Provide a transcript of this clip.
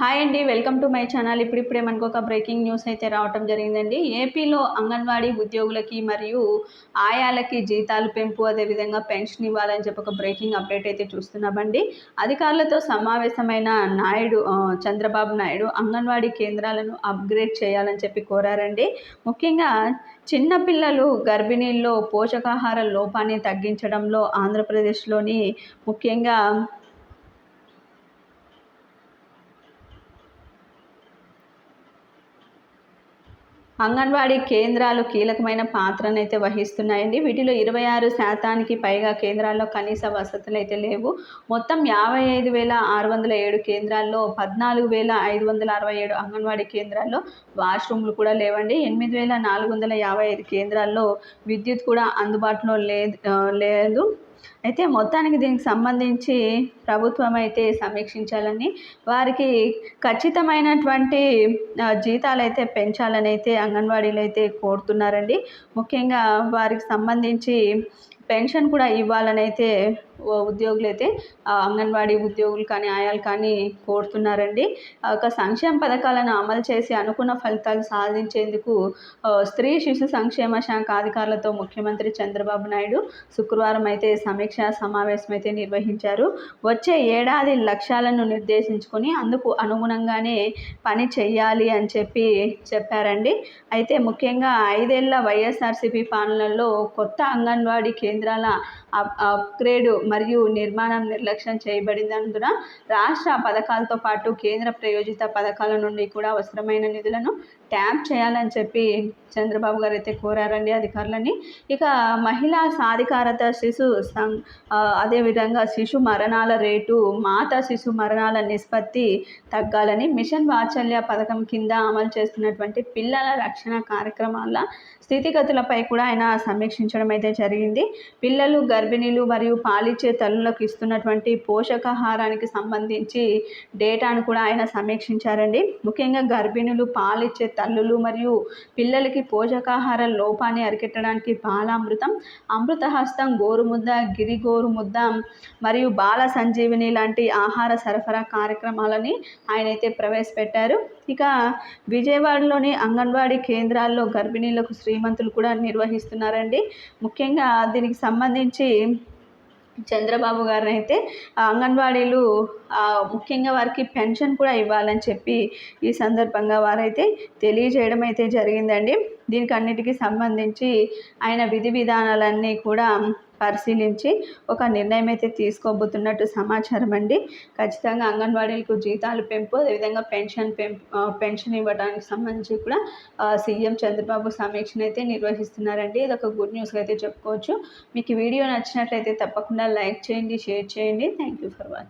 Hi అండి welcome to my channel. ఇప్పుడిప్పుడే మనకు ఒక బ్రేకింగ్ న్యూస్ అయితే రావటం జరిగిందండి. ఏపీలో అంగన్వాడీ ఉద్యోగులకి మరియు ఆయాలకి జీతాలు పెంపు అదేవిధంగా పెన్షన్ ఇవ్వాలని చెప్పి ఒక బ్రేకింగ్ అప్డేట్ అయితే చూస్తున్నామండి. అధికారులతో సమావేశమైన నాయుడు చంద్రబాబు నాయుడు అంగన్వాడీ కేంద్రాలను అప్గ్రేడ్ చేయాలని చెప్పి కోరారండి. ముఖ్యంగా చిన్నపిల్లలు గర్భిణీల్లో పోషకాహార లోపాన్ని తగ్గించడంలో ఆంధ్రప్రదేశ్లోని ముఖ్యంగా అంగన్వాడీ కేంద్రాలు కీలకమైన పాత్రనైతే వహిస్తున్నాయండి. వీటిలో ఇరవై ఆరు శాతానికి పైగా కేంద్రాల్లో కనీస వసతులు అయితే లేవు. మొత్తం యాభై ఐదు వేల ఆరు వందల ఏడు కేంద్రాల్లో పద్నాలుగు వేల ఐదు వందల అరవై ఏడు అంగన్వాడీ కేంద్రాల్లో వాష్రూమ్లు కూడా లేవండి. ఎనిమిది వేల నాలుగు వందల యాభై ఐదు కేంద్రాల్లో విద్యుత్ కూడా అందుబాటులో లేదు లేదు. అయితే మొత్తానికి దీనికి సంబంధించి ప్రభుత్వం అయితే సమీక్షించాలని వారికి ఖచ్చితమైనటువంటి జీతాలు అయితే పెంచాలని అయితే అంగన్వాడీలు అయితే కోరుతున్నారండి. ముఖ్యంగా వారికి సంబంధించి పెన్షన్ కూడా ఇవ్వాలని అయితే ఉద్యోగులు అయితే అంగన్వాడీ ఉద్యోగులు కానీ ఆయాలు కానీ కోరుతున్నారండి. ఒక సంక్షేమ పథకాలను అమలు చేసి అనుకున్న ఫలితాలు సాధించేందుకు స్త్రీ శిశు సంక్షేమ శాఖ అధికారులతో ముఖ్యమంత్రి చంద్రబాబు నాయుడు శుక్రవారం అయితే సమీక్ష సమావేశం అయితే నిర్వహించారు. వచ్చే ఏడాది లక్ష్యాలను నిర్దేశించుకొని అందుకు అనుగుణంగానే పని చేయాలి అని చెప్పి చెప్పారండి. అయితే ముఖ్యంగా ఐదేళ్ళ వైఎస్ఆర్సీపీ పాలనలో కొత్త అంగన్వాడీ కేంద్రాల అప్గ్రేడ్ మరియు నిర్మాణం నిర్లక్ష్యం చేయబడినందున రాష్ట్ర పథకాలతో పాటు కేంద్ర ప్రయోజిత పథకాల నుండి కూడా అవసరమైన నిధులను ట్యాప్ చేయాలని చెప్పి చంద్రబాబు గారు అయితే కోరారండి అధికారులని. ఇక మహిళా సాధికారత శిశు సం అదేవిధంగా శిశు మరణాల రేటు మాత శిశు మరణాల నిష్పత్తి తగ్గాలని మిషన్ వాత్సల్య పథకం కింద అమలు చేస్తున్నటువంటి పిల్లల రక్షణ కార్యక్రమాల స్థితిగతులపై కూడా ఆయన సమీక్షించడం అయితే జరిగింది. పిల్లలు గర్భిణీలు మరియు పాలి వచ్చే తల్లులకు ఇస్తున్నటువంటి పోషకాహారానికి సంబంధించి డేటాను కూడా ఆయన సమీక్షించారండి. ముఖ్యంగా గర్భిణులు పాలిచ్చే తల్లులు మరియు పిల్లలకి పోషకాహార లోపాన్ని అరికెట్టడానికి బాలామృతం అమృతహస్తం గోరుముద్ద గిరి గోరుముద్ద మరియు బాల సంజీవిని లాంటి ఆహార సరఫరా కార్యక్రమాలని ఆయన అయితే ప్రవేశపెట్టారు. ఇక విజయవాడలోని అంగన్వాడీ కేంద్రాల్లో గర్భిణీలకు శ్రీమంతులు కూడా నిర్వహిస్తున్నారండి. ముఖ్యంగా దీనికి సంబంధించి చంద్రబాబు గారిని అయితే అంగన్వాడీలు ముఖ్యంగా వారికి పెన్షన్ కూడా ఇవ్వాలని చెప్పి ఈ సందర్భంగా వారైతే తెలియజేయడం అయితే జరిగిందండి. దీనికి అన్నిటికీ సంబంధించి ఆయన విధి విధానాలన్నీ కూడా పరిశీలించి ఒక నిర్ణయం అయితే తీసుకోబోతున్నట్టు సమాచారం అండి. ఖచ్చితంగా అంగన్వాడీలకు జీతాలు పెంపు అదేవిధంగా పెన్షన్ పెంపు పెన్షన్ ఇవ్వడానికి సంబంధించి కూడా సీఎం చంద్రబాబు సమీక్షను అయితే నిర్వహిస్తున్నారండి. ఇది ఒక గుడ్ న్యూస్ అయితే చెప్పుకోవచ్చు. మీకు వీడియో నచ్చినట్లయితే తప్పకుండా లైక్ చేయండి షేర్ చేయండి. Thank you for watching.